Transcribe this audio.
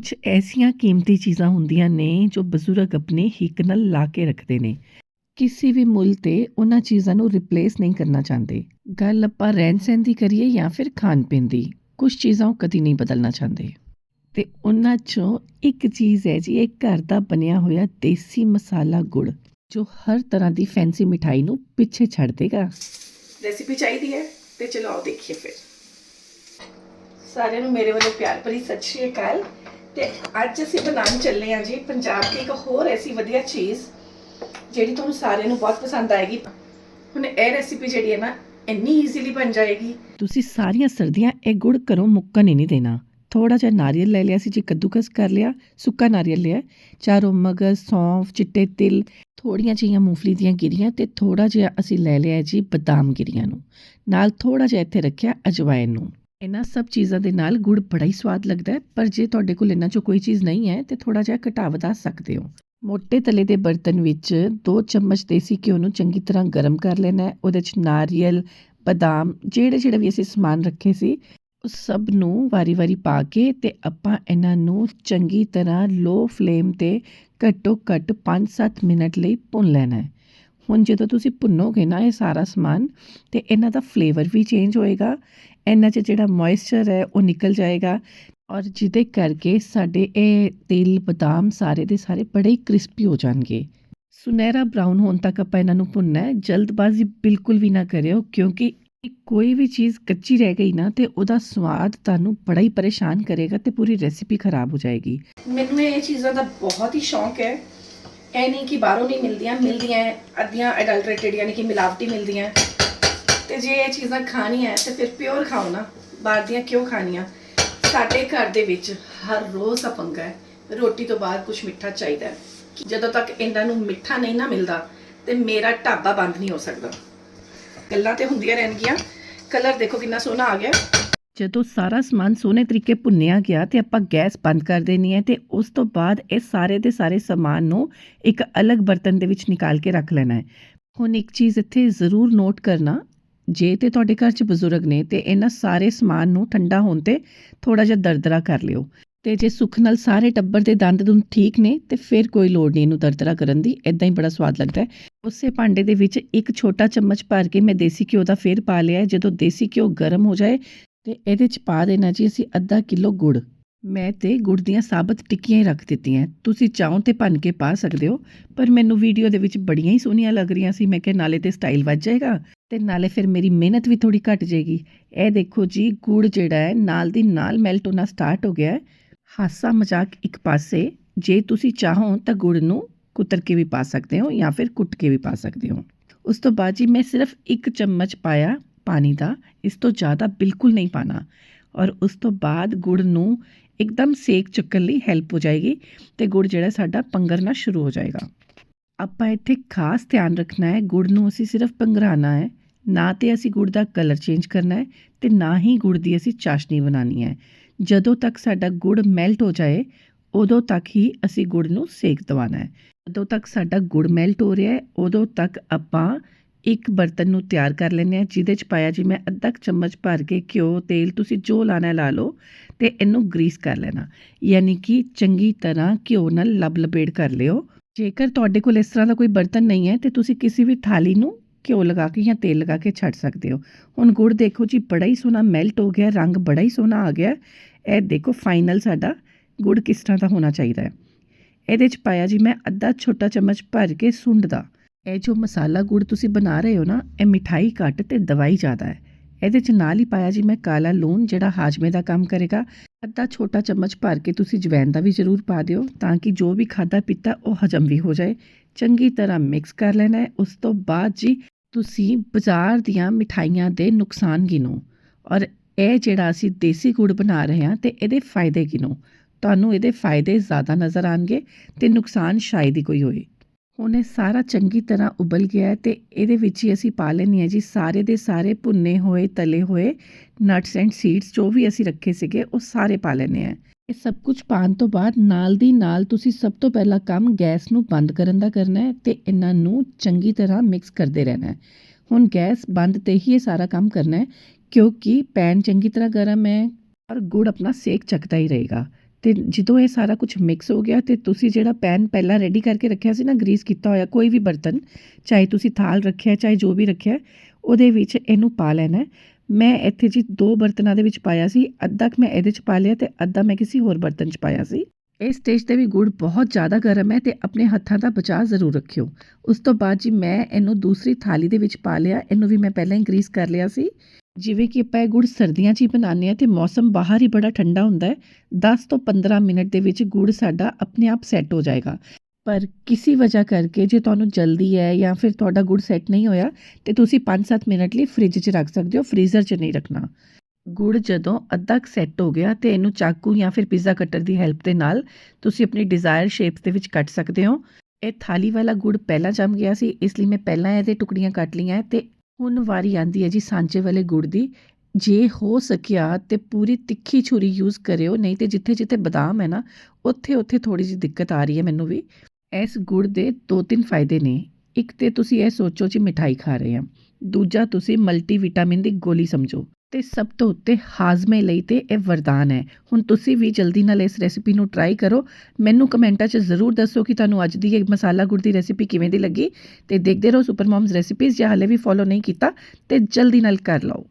ਕੁਝ ਐਸੀਆਂ ਕੀਮਤੀ ਚੀਜ਼ਾਂ ਹੁੰਦੀਆਂ ਨੇ ਜੋ ਬਜ਼ੁਰਗ ਆਪਣੇ ਹਿੱਕ ਨਾਲ ਲਾ ਕੇ ਰੱਖਦੇ ਨੇ। ਕਿਸੇ ਵੀ ਮੁੱਲ ਤੇ ਉਹਨਾਂ ਚੀਜ਼ਾਂ ਨੂੰ ਰਿਪਲੇਸ ਨਹੀਂ ਕਰਨਾ ਚਾਹੁੰਦੇ। ਗੱਲ ਆਪਾਂ ਰਹਿਣ ਸਹਿਣ ਦੀ ਕਰੀਏ ਜਾਂ ਫਿਰ ਖਾਣ ਪੀਣ ਦੀ ਕੁਝ ਚੀਜ਼ਾਂ ਉਹ ਕਦੀ ਨਹੀਂ ਬਦਲਣਾ ਚਾਹੁੰਦੇ। ਤੇ ਉਹਨਾਂ ਚੋਂ ਇੱਕ ਚੀਜ਼ ਹੈ ਜੀ, ਇਹ ਘਰ ਦਾ ਬਣਿਆ ਹੋਇਆ ਦੇਸੀ ਮਸਾਲਾ ਗੁੜ, ਜੋ ਹਰ ਤਰ੍ਹਾਂ ਦੀ ਫੈਂਸੀ ਮਿਠਾਈ ਨੂੰ ਪਿੱਛੇ ਛੱਡ ਦੇਗਾ। ਰੈਸਿਪੀ ਚਾਹੀਦੀ ਹੈ ਤੇ ਚਲੋ ਆਓ ਦੇਖੀਏ ਫਿਰ। ਸਾਰਿਆਂ ਨੂੰ ਮੇਰੇ ਵੱਲੋਂ ਪਿਆਰ ਭਰੀ ਸਤਿ ਸ਼੍ਰੀ ਅਕਾਲ। ਤੇ ਅੱਜ ਅਸੀਂ ਬਣਾਉਣ ਚੱਲੇ ਹਾਂ ਜੀ ਪੰਜਾਬ ਦੀ ਇੱਕ ਹੋਰ ਐਸੀ ਵਧੀਆ ਚੀਜ਼, ਜਿਹੜੀ ਤੁਹਾਨੂੰ ਸਾਰਿਆਂ ਨੂੰ ਬਹੁਤ ਪਸੰਦ ਆਏਗੀ। ਹੁਣ ਇਹ ਰੈਸਿਪੀ ਜਿਹੜੀ ਹੈ ਨਾ, ਇੰਨੀ ਈਜ਼ੀਲੀ ਬਣ ਜਾਏਗੀ। ਤੁਸੀਂ ਸਾਰੀਆਂ ਸਰਦੀਆਂ ਇਹ ਗੁੜ ਘਰੋਂ ਮੁੱਕਣ ਹੀ ਨਹੀਂ ਦੇਣਾ। ਥੋੜਾ ਜਿਹਾ ਨਾਰੀਅਲ ਲੈ ਲਿਆ ਸੀ, ਜੀ ਕੱਦੂਕਸ ਕਰ ਲਿਆ, ਸੁੱਕਾ ਨਾਰੀਅਲ ਲਿਆ। ਚਾਰੋਂ ਮਗਜ਼ ਸੌਂਫ, ਚਿੱਟੇ ਤਿਲ ਥੋੜੀਆਂ ਜਿਹੀਆਂ ਮੂੰਗਫਲੀ ਦੀਆਂ ਗਿਰੀਆਂ ਤੇ ਥੋੜਾ ਜਿਹਾ ਅਸੀਂ ਲੈ ਲਿਆ ਜੀ ਬਦਾਮ ਗਿਰੀਆਂ ਨੂੰ। ਨਾਲ ਥੋੜਾ ਜਿਹਾ ਇੱਥੇ ਰੱਖਿਆ ਅਜਵਾਇਨ ਨੂੰ। ਇਹਨਾਂ ਸਭ ਚੀਜ਼ਾਂ ਦੇ ਨਾਲ ਗੁੜ ਬੜਾ ਹੀ ਸਵਾਦ ਲੱਗਦਾ ਹੈ, ਪਰ ਜੇ ਤੁਹਾਡੇ ਕੋਲ ਇਹਨਾਂ ਚੋਂ ਕੋਈ ਚੀਜ਼ ਨਹੀਂ ਹੈ, ਤੇ ਥੋੜਾ ਜਿਹਾ ਘਟਾ ਵਧਾ ਸਕਦੇ ਹੋ। ਮੋٹے ਤਲੇ ਦੇ ਬਰਤਨ ਵਿੱਚ 2 ਚਮਚ ਦੇਸੀ ਘਿਓ ਨੂੰ ਚੰਗੀ ਤਰ੍ਹਾਂ ਗਰਮ ਕਰ ਲੈਣਾ ਹੈ, ਉਹਦੇ 'ਚ ਨਾਰੀਅਲ, ਬਦਾਮ ਜਿਹੜੇ ਜਿਹੜੇ ਵੀ ਅਸੀਂ ਸਮਾਨ ਰੱਖੇ ਸੀ, ਉਹ ਸਭ ਨੂੰ ਵਾਰੀ-ਵਾਰੀ ਪਾ ਕੇ ਤੇ ਆਪਾਂ ਇਹਨਾਂ ਨੂੰ ਚੰਗੀ ਤਰ੍ਹਾਂ ਲੋ ਫਲੇਮ ਤੇ ਘੱਟੋ ਘੱਟ 5-7 ਮਿੰਟ ਲਈ ਭੁੰਨ ਲੈਣਾ ਹੈ। ਹੁਣ ਜਦੋਂ ਤੁਸੀਂ ਭੁੰਨੋਗੇ ਨਾ ਇਹ ਸਾਰਾ ਸਮਾਨ, ਤੇ ਇਹਨਾਂ ਦਾ ਫਲੇਵਰ ਵੀ ਚੇਂਜ ਹੋਏਗਾ, ਇਹਨਾਂ 'ਚ ਜਿਹੜਾ ਮੋਇਸਚਰ ਹੈ ਉਹ ਨਿਕਲ ਜਾਏਗਾ ਔਰ ਜਿਹਦੇ ਕਰਕੇ ਸਾਡੇ ਇਹ ਤਿਲ ਬਦਾਮ ਸਾਰੇ ਦੇ ਸਾਰੇ ਬੜੇ ਹੀ ਕ੍ਰਿਸਪੀ ਹੋ ਜਾਣਗੇ। ਸੁਨਹਿਰਾ ਬ੍ਰਾਊਨ ਹੋਣ ਤੱਕ ਆਪਾਂ ਇਹਨਾਂ ਨੂੰ ਭੁੰਨਣਾ ਹੈ, ਜਲਦਬਾਜ਼ੀ ਬਿਲਕੁਲ ਵੀ ਨਾ ਕਰਿਓ ਕਿਉਂਕਿ ਇਹ ਕੋਈ ਵੀ ਚੀਜ਼ ਕੱਚੀ ਰਹਿ ਗਈ ਨਾ ਤੇ ਉਹਦਾ ਸਵਾਦ ਤੁਹਾਨੂੰ ਬੜਾ ਹੀ ਪਰੇਸ਼ਾਨ ਕਰੇਗਾ ਤੇ ਪੂਰੀ ਰੈਸਿਪੀ ਖਰਾਬ ਹੋ ਜਾਏਗੀ। ਮੈਨੂੰ ਇਹ ਚੀਜ਼ਾਂ ਦਾ ਬਹੁਤ ਹੀ ਸ਼ੌਂਕ ਹੈ। ਇਹ ਨਹੀਂ ਕਿ ਬਾਹਰੋਂ ਨਹੀਂ ਮਿਲਦੀਆਂ ਮਿਲਦੀਆਂ ਅੱਧੀਆਂ ਅਡਲਟਰੇਟਡ ਯਾਨੀ ਕਿ ਮਿਲਾਵਟੀ ਮਿਲਦੀਆਂ ਹੈ। ਤੇ ਜੇ ਇਹ ਚੀਜ਼ਾਂ ਖਾਣੀਆਂ ਹੈ, ਤੇ ਫਿਰ ਪਿਓਰ ਖਾਓ ਨਾ, ਬਾਹਰ ਦੀਆਂ ਕਿਉਂ ਖਾਣੀਆਂ? ਸਾਡੇ ਘਰ ਦੇ ਵਿੱਚ ਹਰ ਰੋਜ਼ ਦਾ ਪੰਗਾ ਹੈ, ਰੋਟੀ ਤੋਂ ਬਾਅਦ ਕੁਝ ਮਿੱਠਾ ਚਾਹੀਦਾ ਹੈ। ਜਦੋਂ ਤੱਕ ਇਹਨਾਂ ਨੂੰ ਮਿੱਠਾ ਨਹੀਂ ਨਾ ਮਿਲਦਾ, ਤੇ ਮੇਰਾ ਢਾਬਾ ਬੰਦ ਨਹੀਂ ਹੋ ਸਕਦਾ। ਗੱਲਾਂ ਤੇ ਹੁੰਦੀਆਂ ਰਹਿਣਗੀਆਂ। ਕਲਰ ਦੇਖੋ ਕਿੰਨਾ ਸੋਹਣਾ ਆ ਗਿਆ। ਜਦੋਂ ਸਾਰਾ ਸਮਾਨ ਸੋਹਣੇ ਤਰੀਕੇ ਭੁੰਨਿਆ ਗਿਆ ਤੇ ਆਪਾਂ ਗੈਸ ਬੰਦ ਕਰ ਦੇਣੀ ਹੈ ਤੇ ਉਸ ਤੋਂ ਬਾਅਦ ਇਹ ਸਾਰੇ ਦੇ ਸਾਰੇ ਸਮਾਨ ਨੂੰ ਇੱਕ ਅਲੱਗ ਬਰਤਨ ਦੇ ਵਿੱਚ ਨਿਕਾਲ ਕੇ ਰੱਖ ਲੈਣਾ ਹੈ। ਹੁਣ ਇੱਕ ਚੀਜ਼ ਇੱਥੇ ਜ਼ਰੂਰ ਨੋਟ ਕਰਨਾ, ਜੇ ਤੇ ਤੁਹਾਡੇ ਘਰ 'ਚ ਬਜ਼ੁਰਗ ਨੇ ਤੇ ਇਹਨਾਂ ਸਾਰੇ ਸਮਾਨ ਨੂੰ ਠੰਡਾ ਹੋਣ ਤੇ ਥੋੜਾ ਜਿਹਾ ਦਰਦਰਾ ਕਰ ਲਿਓ। ਤੇ ਜੇ ਸੁੱਖ ਨਾਲ ਸਾਰੇ ਟੱਬਰ ਦੇ ਦੰਦ ਦੁੰਦ ਠੀਕ ਨੇ ਤੇ ਫਿਰ ਕੋਈ ਲੋੜ ਨਹੀਂ ਇਹਨੂੰ ਦਰਦਰਾ ਕਰਨ ਦੀ ਇਦਾਂ ਹੀ ਬੜਾ ਸਵਾਦ ਲੱਗਦਾ ਹੈ। ਉਸੇ ਭਾਂਡੇ ਦੇ ਵਿੱਚ ਇੱਕ ਛੋਟਾ ਚਮਚ ਭਰ ਕੇ ਮੈਂ ਦੇਸੀ ਘਿਓ ਦਾ ਫੇਰ ਪਾ ਲਿਆ ਜਦੋਂ ਦੇਸੀ ਘਿਓ ਗਰਮ ਹੋ ਜਾਏ ਤੇ ਇਹਦੇ ਚ ਪਾ ਦੇਣਾ ਜੀ ਅਸੀਂ ਅੱਧਾ ਕਿਲੋ ਗੁੜ। ਮੈਂ ਤੇ ਗੁੜ ਦੀਆਂ ਸਾਬਤ ਟਿੱਕੀਆਂ ਹੀ ਰੱਖ ਦਿੱਤੀਆਂ। ਤੁਸੀਂ ਚਾਹੋ ਤੇ ਭੰਨ ਕੇ ਪਾ ਸਕਦੇ ਹੋ, ਪਰ ਮੈਨੂੰ ਵੀਡੀਓ ਦੇ ਵਿੱਚ ਬੜੀਆਂ ਹੀ ਸੋਹਣੀਆਂ ਲੱਗ ਰਹੀਆਂ ਸੀ। ਮੈਂ ਕਿਹਾ, ਨਾਲੇ ਤੇ ਸਟਾਈਲ ਵੱਜ ਜਾਏਗਾ ਤੇ ਨਾਲੇ ਫਿਰ ਮੇਰੀ ਮਿਹਨਤ ਵੀ ਥੋੜੀ ਘਟ ਜਾਏਗੀ। ਇਹ ਦੇਖੋ ਜੀ, ਗੁੜ ਜਿਹੜਾ ਹੈ, ਨਾਲ ਦੀ ਨਾਲ ਮੈਲਟ ਹੋਣਾ ਸਟਾਰਟ ਹੋ ਗਿਆ ਹੈ। ਹਾਸਾ ਮਜ਼ਾਕ ਇੱਕ ਪਾਸੇ, ਜੇ ਤੁਸੀਂ ਚਾਹੋ ਤਾਂ ਗੁੜ ਨੂੰ ਕੁਤਰ ਕੇ ਵੀ ਪਾ ਸਕਦੇ ਹੋ ਜਾਂ ਫਿਰ ਕੁੱਟ ਕੇ ਵੀ ਪਾ ਸਕਦੇ ਹੋ। ਉਸ ਤੋਂ ਬਾਅਦ ਜੀ ਮੈਂ ਸਿਰਫ ਇੱਕ ਚਮਚ ਪਾਇਆ ਪਾਣੀ ਦਾ ਇਸ ਤੋਂ ਜ਼ਿਆਦਾ ਬਿਲਕੁਲ ਨਹੀਂ ਪਾਣਾ। ਔਰ ਉਸ ਤੋਂ ਬਾਅਦ ਗੁੜ ਨੂੰ ਇੱਕਦਮ ਸੇਕ ਚੁੱਕਣ ਲਈ ਹੈਲਪ ਹੋ ਜਾਏਗੀ ਤੇ ਗੁੜ ਜਿਹੜਾ ਸਾਡਾ ਪੰਗਰਨਾ ਸ਼ੁਰੂ ਹੋ ਜਾਏਗਾ। ਆਪਾਂ ਇੱਥੇ ਖਾਸ ਧਿਆਨ ਰੱਖਣਾ ਹੈ, ਗੁੜ ਨੂੰ ਅਸੀਂ ਸਿਰਫ ਪੰਗਰਾਣਾ ਹੈ, ਨਾ ਤੇ ਅਸੀਂ ਗੁੜ ਦਾ ਕਲਰ ਚੇਂਜ ਕਰਨਾ ਹੈ ਤੇ ਨਾ ਹੀ ਗੁੜ ਦੀ ਅਸੀਂ ਚਾਸ਼ਨੀ ਬਣਾਉਣੀ ਹੈ। ਜਦੋਂ ਤੱਕ ਸਾਡਾ ਗੁੜ ਮੈਲਟ ਹੋ ਜਾਏ, ਉਦੋਂ ਤੱਕ ਹੀ ਅਸੀਂ ਗੁੜ ਨੂੰ ਸੇਕ ਦਵਾਣਾ ਹੈ। ਜਦੋਂ ਤੱਕ ਸਾਡਾ ਗੁੜ ਮੈਲਟ ਹੋ ਰਿਹਾ ਹੈ, ਉਦੋਂ ਤੱਕ ਆਪਾਂ ਇੱਕ ਬਰਤਨ ਨੂੰ ਤਿਆਰ ਕਰ ਲੈਂਦੇ ਹਾਂ, ਜਿਹਦੇ ਚ ਪਾਇਆ ਜੀ ਮੈਂ ਅੱਧਾ ਕੁ ਚਮਚ ਭਰ ਕੇ ਘਿਓ, ਤੇਲ ਤੁਸੀਂ ਜੋ ਲਾਣਾ ਲਾ ਲਓ ਤੇ ਇਹਨੂੰ ਗਰੀਸ ਕਰ ਲੈਣਾ। ਯਾਨੀ ਕਿ ਚੰਗੀ ਤਰ੍ਹਾਂ ਘਿਓ ਨਾਲ ਲਬ ਲਪੇੜ ਕਰ ਲਿਓ। ਜੇਕਰ ਤੁਹਾਡੇ ਕੋਲ ਇਸ ਤਰ੍ਹਾਂ ਦਾ ਕੋਈ ਬਰਤਨ ਨਹੀਂ ਹੈ ਤੇ ਤੁਸੀਂ ਕਿਸੇ ਵੀ ਥਾਲੀ ਨੂੰ ਘਿਓ ਲਗਾ ਕੇ ਜਾਂ ਤੇਲ ਲਗਾ ਕੇ ਛੱਡ ਸਕਦੇ ਹੋ। ਹੁਣ ਗੁੜ ਦੇਖੋ ਜੀ, ਬੜਾ ਹੀ ਸੋਹਣਾ ਮੈਲਟ ਹੋ ਗਿਆ, ਰੰਗ ਬੜਾ ਹੀ ਸੋਹਣਾ ਆ ਗਿਆ। ਇਹ ਦੇਖੋ ਫਾਈਨਲ ਸਾਡਾ ਗੁੜ ਕਿਸ ਤਰ੍ਹਾਂ ਦਾ ਹੋਣਾ ਚਾਹੀਦਾ ਹੈ। ਇਹਦੇ ਚ ਪਾਇਆ ਜੀ ਮੈਂ ਅੱਧਾ ਛੋਟਾ ਚਮਚ ਭਰ ਕੇ ਸੁੰਡ ਦਾ। ਇਹ ਜੋ ਮਸਾਲਾ ਗੁੜ ਤੁਸੀਂ ਬਣਾ ਰਹੇ ਹੋ ਨਾ, ਇਹ ਮਿਠਾਈ ਘੱਟ ਤੇ ਦਵਾਈ ਜ਼ਿਆਦਾ ਹੈ। ਇਹਦੇ ਚ ਨਾਲ ਹੀ ਪਾਇਆ ਜੀ ਮੈਂ ਕਾਲਾ ਲੂਣ, ਜਿਹੜਾ ਹਾਜਮੇ ਦਾ ਕੰਮ ਕਰੇਗਾ। ਅੱਧਾ ਛੋਟਾ ਚਮਚ ਭਰ ਕੇ ਤੁਸੀਂ ਜਵੈਨ ਦਾ ਵੀ ਜ਼ਰੂਰ ਪਾ ਦਿਓ, ਤਾਂ ਕਿ ਜੋ ਵੀ ਖਾਦਾ ਪੀਤਾ ਉਹ ਹਜਮ ਵੀ ਹੋ ਜਾਏ। ਚੰਗੀ ਤਰ੍ਹਾਂ ਮਿਕਸ ਕਰ ਲੈਣਾ ਹੈ। ਉਸ ਤੋਂ ਬਾਅਦ ਜੀ ਤੁਸੀਂ ਬਾਜ਼ਾਰ ਦੀਆਂ ਮਿਠਾਈਆਂ ਦੇ ਨੁਕਸਾਨ ਗਿਣੋ ਔਰ ਇਹ ਜਿਹੜਾ ਅਸੀਂ ਦੇਸੀ ਗੁੜ ਬਣਾ ਰਹੇ ਹਾਂ ਤੇ ਇਹਦੇ ਫਾਇਦੇ ਗਿਣੋ। ਤੁਹਾਨੂੰ ਇਹਦੇ ਫਾਇਦੇ ਜ਼ਿਆਦਾ ਨਜ਼ਰ ਆਣਗੇ ਤੇ ਨੁਕਸਾਨ ਸ਼ਾਇਦ ਹੀ ਕੋਈ ਹੋਏ। ਹੁਣ ਇਹ ਸਾਰਾ ਚੰਗੀ ਤਰ੍ਹਾਂ ਉਬਲ ਗਿਆ ਹੈ ਤੇ ਇਹਦੇ ਵਿੱਚ ਹੀ ਅਸੀਂ ਪਾ ਲੈਣੀ ਹੈ ਜੀ, ਸਾਰੇ ਦੇ ਸਾਰੇ ਭੁੰਨੇ ਹੋਏ, ਤਲੇ ਹੋਏ ਨਟਸ ਐਂਡ ਸੀਡਸ ਜੋ ਵੀ ਅਸੀਂ ਰੱਖੇ ਸੀਗੇ, ਉਹ ਸਾਰੇ ਪਾ ਲੈਣੇ ਆ ਇਹ ਸਭ ਕੁਝ ਪਾਉਣ ਤੋਂ ਬਾਅਦ ਨਾਲ ਦੀ ਨਾਲ ਤੁਸੀਂ ਸਭ ਤੋਂ ਪਹਿਲਾ ਕੰਮ ਗੈਸ ਨੂੰ ਬੰਦ ਕਰਨ ਦਾ ਕਰਨਾ ਹੈ ਤੇ ਇਹਨਾਂ ਨੂੰ ਚੰਗੀ ਤਰ੍ਹਾਂ ਮਿਕਸ ਕਰਦੇ ਰਹਿਣਾ ਹੈ। ਹੁਣ ਗੈਸ ਬੰਦ ਤੇ ਹੀ ਇਹ ਸਾਰਾ ਕੰਮ ਕਰਨਾ ਹੈ ਕਿਉਂਕਿ ਪੈਨ ਚੰਗੀ ਤਰ੍ਹਾਂ ਗਰਮ ਹੈ ਔਰ ਗੁੜ ਆਪਣਾ ਸੇਕ ਚੱਕਦਾ ਹੀ ਰਹੇਗਾ। ਤੇ ਜਦੋਂ ਇਹ ਸਾਰਾ ਕੁਝ ਮਿਕਸ ਹੋ ਗਿਆ ਤੇ ਤੁਸੀਂ ਜਿਹੜਾ ਪੈਨ ਪਹਿਲਾਂ ਰੈਡੀ ਕਰਕੇ ਰੱਖਿਆ ਸੀ ਨਾ ਗਰੀਸ ਕੀਤਾ ਹੋਇਆ, ਕੋਈ ਵੀ ਬਰਤਨ, ਚਾਹੇ ਤੁਸੀਂ ਥਾਲ ਰੱਖਿਆ, ਚਾਹੇ ਜੋ ਵੀ ਰੱਖਿਆ, ਉਹਦੇ ਵਿੱਚ ਇਹਨੂੰ ਪਾ ਲੈਣਾ। ਮੈਂ ਇੱਥੇ ਜੀ ਦੋ ਬਰਤਨਾਂ ਦੇ ਵਿੱਚ ਪਾਇਆ ਸੀ, ਅੱਧਾ ਕੁ ਮੈਂ ਇਹਦੇ 'ਚ ਪਾ ਲਿਆ ਤੇ ਅੱਧਾ ਮੈਂ ਕਿਸੇ ਹੋਰ ਬਰਤਨ 'ਚ ਪਾਇਆ ਸੀ। ਇਸ ਸਟੇਜ ਤੇ ਵੀ ਗੁੜ ਬਹੁਤ ਜ਼ਿਆਦਾ ਗਰਮ ਹੈ ਤੇ ਆਪਣੇ ਹੱਥਾਂ ਦਾ ਬਚਾਅ ਜ਼ਰੂਰ ਰੱਖਿਓ। ਉਸ ਤੋਂ ਬਾਅਦ ਜੀ ਮੈਂ ਇਹਨੂੰ ਦੂਸਰੀ ਥਾਲੀ ਦੇ ਵਿੱਚ ਪਾ ਲਿਆ, ਇਹਨੂੰ ਵੀ ਮੈਂ ਪਹਿਲਾਂ ਹੀ ਗਰੀਸ ਕਰ ਲਿਆ ਸੀ। ਜਿਵੇਂ ਕਿ ਆਪਾਂ ਇਹ ਗੁੜ ਸਰਦੀਆਂ 'ਚ ਹੀ ਬਣਾਉਂਦੇ ਹਾਂ ਅਤੇ ਮੌਸਮ ਬਾਹਰ ਹੀ ਬੜਾ ਠੰਡਾ ਹੁੰਦਾ ਦਸ ਤੋਂ 15 ਮਿੰਟ ਦੇ ਵਿੱਚ ਗੁੜ ਸਾਡਾ ਆਪਣੇ ਆਪ ਸੈੱਟ ਹੋ ਜਾਏਗਾ। ਪਰ ਕਿਸੀ ਵਜ੍ਹਾ ਕਰਕੇ ਜੇ ਤੁਹਾਨੂੰ ਜਲਦੀ ਹੈ ਜਾਂ ਫਿਰ ਤੁਹਾਡਾ ਗੁੜ ਸੈੱਟ ਨਹੀਂ ਹੋਇਆ, ਤਾਂ ਤੁਸੀਂ 5-7 ਮਿੰਟ ਲਈ ਫ੍ਰਿਜ 'ਚ ਰੱਖ ਸਕਦੇ ਹੋ ਫ੍ਰੀਜ਼ਰ 'ਚ ਨਹੀਂ ਰੱਖਣਾ। ਗੁੜ ਜਦੋਂ ਅੱਧਾ ਕੁ ਸੈੱਟ ਹੋ ਗਿਆ ਤੇ ਇਹਨੂੰ ਚਾਕੂ ਜਾਂ ਫਿਰ ਪੀਜ਼ਾ ਕਟਰ ਦੀ ਹੈਲਪ ਦੇ ਨਾਲ ਤੁਸੀਂ ਆਪਣੀ ਡਿਜ਼ਾਇਰ ਸ਼ੇਪਸ ਦੇ ਵਿੱਚ ਕੱਟ ਸਕਦੇ ਹੋ। ਇਹ ਥਾਲੀ ਵਾਲਾ ਗੁੜ ਪਹਿਲਾਂ ਜੰਮ ਗਿਆ ਸੀ, ਇਸ ਲਈ ਮੈਂ ਪਹਿਲਾਂ ਇਹਦੇ ਟੁਕੜੀਆਂ ਕੱਟ ਲਈਆਂ ਤੇ ਹੁਣ ਵਾਰੀ ਆਂਦੀ ਹੈ ਜੀ ਸਾਂਚੇ ਵਾਲੇ ਗੁੜ ਦੀ। ਜੇ ਹੋ ਸਕਿਆ ਤੇ ਪੂਰੀ ਤਿੱਖੀ ਛੁਰੀ ਯੂਜ਼ ਕਰਿਓ, ਨਹੀਂ ਤੇ ਜਿੱਥੇ ਜਿੱਥੇ ਬਦਾਮ ਹੈ ਨਾ, ਉੱਥੇ ਉੱਥੇ ਥੋੜੀ ਜਿਹੀ ਦਿੱਕਤ ਆ ਰਹੀ ਹੈ ਮੈਨੂੰ ਵੀ। ਇਸ ਗੁੜ ਦੇ ਦੋ ਤਿੰਨ ਫਾਇਦੇ ਨੇ। ਇੱਕ ਤੇ ਤੁਸੀਂ ਇਹ ਸੋਚੋ ਜੀ ਮਿਠਾਈ ਖਾ ਰਹੇ ਆ ਦੂਜਾ ਤੁਸੀਂ ਮਲਟੀ ਵਿਟਾਮਿਨ ਦੀ ਗੋਲੀ ਸਮਝੋ। ਤੇ ਸਭ ਤੋਂ ਉੱਤੇ ਹਾਜ਼ਮੇ ਲਈ ਤੇ ਇਹ ਵਰਦਾਨ ਹੈ। ਹੁਣ ਤੁਸੀਂ ਵੀ ਜਲਦੀ ਨਾਲ ਇਸ ਰੈਸਿਪੀ ਨੂੰ ਟਰਾਈ ਕਰੋ। ਮੈਨੂੰ ਕਮੈਂਟਾਂ 'ਚ ਜ਼ਰੂਰ ਦੱਸੋ ਕਿ ਤੁਹਾਨੂੰ ਅੱਜ ਦੀ ਇਹ ਮਸਾਲਾ ਗੁੜ ਦੀ ਰੈਸਿਪੀ ਕਿਵੇਂ ਦੀ ਲੱਗੀ। ਤੇ ਦੇਖਦੇ ਰਹੋ ਸੁਪਰ ਮੌਮਸ ਰੈਸਿਪੀਜ਼ ਜੇ ਹਾਲੇ ਵੀ ਫੋਲੋ ਨਹੀਂ ਕੀਤਾ, ਤੇ ਜਲਦੀ ਨਾਲ ਕਰ ਲਓ।